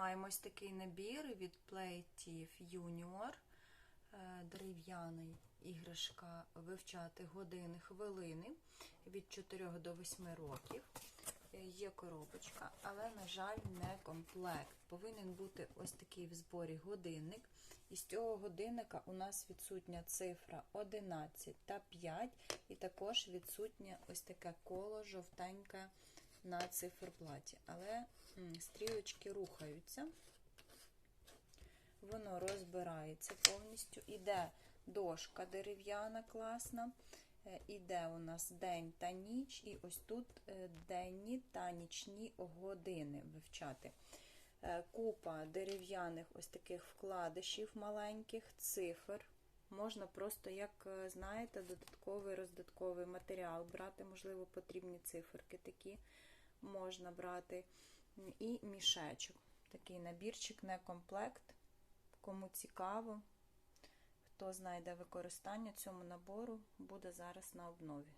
Маємо ось такий набір від Playtif Junior. Е, Дерев'яний іграшка вивчати години, хвилини від 4 до 8 років. Е, Є коробочка, але, на жаль, не комплект. Повинен бути ось такий в зборі годинник. І з цього годинника у нас відсутня цифра 11 та 5, і також відсутнє ось таке коло жовтеньке на циферблаті. Але стрілочки рухаються, воно розбирається повністю. Іде дошка дерев'яна класна. Е, Іде у нас день та ніч, і ось тут е, денні та нічні години вивчати. Е, Купа дерев'яних ось таких вкладишів маленьких, цифр. Можна просто, як е, знаєте, додатковий роздатковий матеріал брати, можливо, потрібні циферки такі можна брати. І мішечок. Такий набірчик, не комплект. Кому цікаво, хто знайде використання цьому набору, буде зараз на обнові.